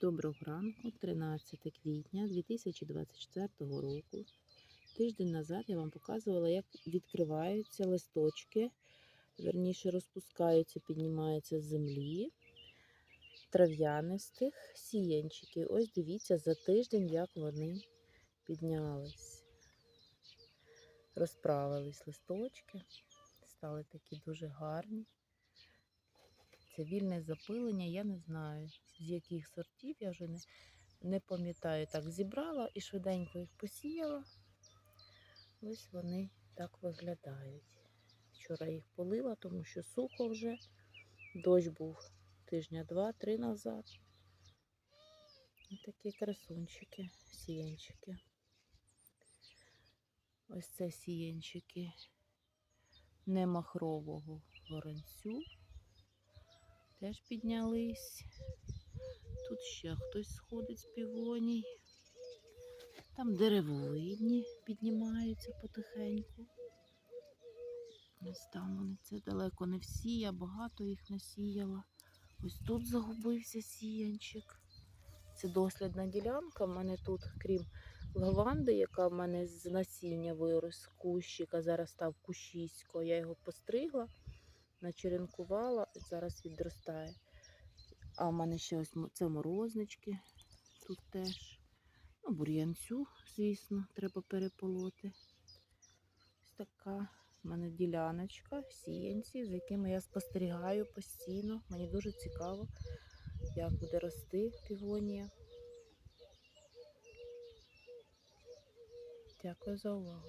Доброго ранку, 13 квітня 2024 року. Тиждень назад я вам показувала, як відкриваються листочки, верніше розпускаються, піднімаються з землі трав'янистих сіянчиків. Ось дивіться за тиждень, як вони піднялись. Розправились листочки, стали такі дуже гарні. Це вільне запилення, я не знаю, з яких сортів, я вже не, не пам'ятаю. Так, зібрала і швиденько їх посіяла. Ось вони так виглядають. Вчора їх полила, тому що сухо вже. Дощ був тижня два-три назад. Ось такі красунчики, сіянчики. Ось це сіянчики немахрового воронцю теж піднялись. Тут ще хтось сходить з півоній. Там деревовидні піднімаються потихеньку. Ось там вони це далеко не всі, я багато їх насіяла. Ось тут загубився сіянчик. Це дослідна ділянка. У мене тут, крім лаванди, яка в мене з насіння вирос кущика, зараз став кущисько. Я його постригла начеренкувала, зараз відростає. А в мене ще ось це морознички тут теж. Ну, бур'янцю, звісно, треба переполоти. Ось така в мене діляночка, сіянці, з якими я спостерігаю постійно. Мені дуже цікаво, як буде рости півонія. Дякую за увагу.